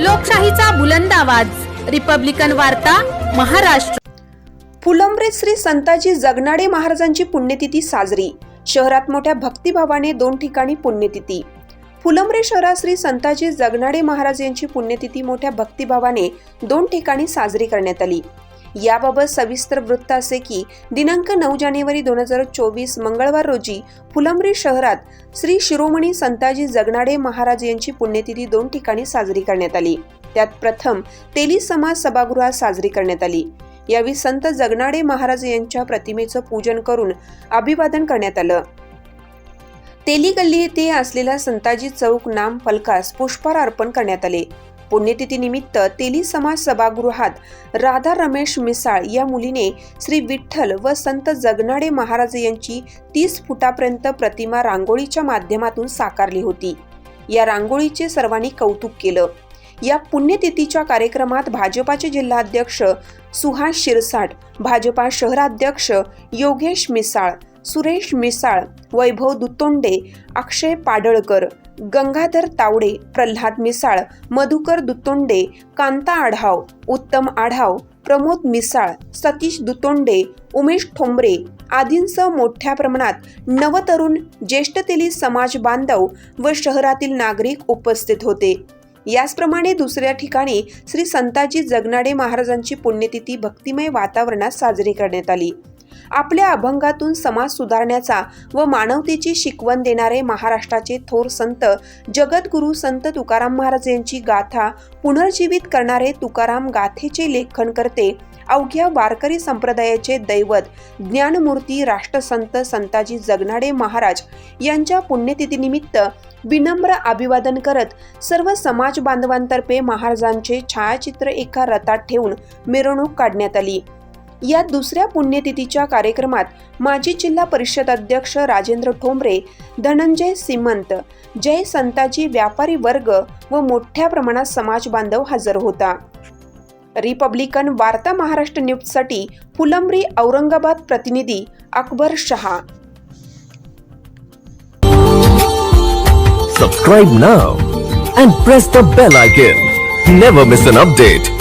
लोकशाहीचा बुलंद आवाज. रिपब्लिकन वार्ता महाराष्ट्र. फुलंब्रे श्री संताजी जगनाडे महाराजांची पुण्यतिथी साजरी. शहरात मोठ्या भक्तिभावाने दोन ठिकाणी पुण्यतिथी. फुलंब्रे शहरात श्री संताजी जगनाडे महाराज यांची पुण्यतिथी मोठ्या भक्तिभावाने दोन ठिकाणी साजरी करण्यात आली. याबाबत सविस्तर वृत्त असे की दिनांक नऊ जानेवारी दोन हजार चोवीस मंगळवार रोजी फुलंब्री शहरात श्री शिरोमणी संताजी जगनाडे महाराज यांची पुण्यतिथी दोन ठिकाणी साजरी करण्यात आली. त्यात प्रथम तेली समाज सभागृहात साजरी करण्यात आली. यावेळी संत जगनाडे महाराज यांच्या प्रतिमेचं पूजन करून अभिवादन करण्यात आलं. तेली गल्ली येथे असलेल्या संताजी चौक नाम फलकास पुष्पहार अर्पण करण्यात आले. पुण्यतिथी निमित्त तेली समाज सभागृहात राधा रमेश मिसाळ या मुलीने श्री विठ्ठल व संत जगनाडे महाराज यांची तीस फुटापर्यंत प्रतिमा रांगोळीच्या माध्यमातून साकारली होती. या रांगोळीचे सर्वांनी कौतुक केलं. या पुण्यतिथीच्या कार्यक्रमात भाजपाचे जिल्हाध्यक्ष सुहास शिरसाट भाजपा शहराध्यक्ष योगेश मिसाळ सुरेश मिसाळ वैभव दुतोंडे अक्षय पाडळकर गंगाधर तावडे प्रल्हाद मिसाळ मधुकर दुतोंडे कांता आढाव उत्तम आढाव प्रमोद मिसाळ सतीश दुतोंडे उमेश ठोंबरे आदींसह मोठ्या प्रमाणात नवतरुण ज्येष्ठतेली समाज बांधव व शहरातील नागरिक उपस्थित होते. याचप्रमाणे दुसऱ्या ठिकाणी श्री संताजी जगनाडे महाराजांची पुण्यतिथी भक्तिमय वातावरणात साजरी करण्यात आली. आपल्या अभंगातून समाज सुधारण्याचा व मानवतेची शिकवण देणारे महाराष्ट्राचे थोर संत जगद्गुरू संत तुकाराम महाराज यांची गाथा पुनर्जीवित करणारे तुकाराम गाथेचे लेखन करते. अवघ्या वारकरी संप्रदायाचे दैवत ज्ञानमूर्ती राष्ट्रसंत संताजी जगनाडे महाराज यांच्या पुण्यतिथीनिमित्त विनम्र अभिवादन करत सर्व समाज बांधवांतर्फे महाराजांचे छायाचित्र एका रथात ठेवून मिरवणूक काढण्यात आली. या दुसऱ्या पुण्यतिथीच्या कार्यक्रमात माजी जिल्हा परिषद अध्यक्ष राजेंद्र ठोंबरे धनंजय सिमंत जय संताजी व्यापारी वर्ग व मोठ्या प्रमाणात समाज बांधव हजर होता रिपब्लिकन वार्ता महाराष्ट्र न्यूजसाठी फुलंब्री औरंगाबाद प्रतिनिधी Akbar Shah Subscribe now and press the bell icon. Never miss an update.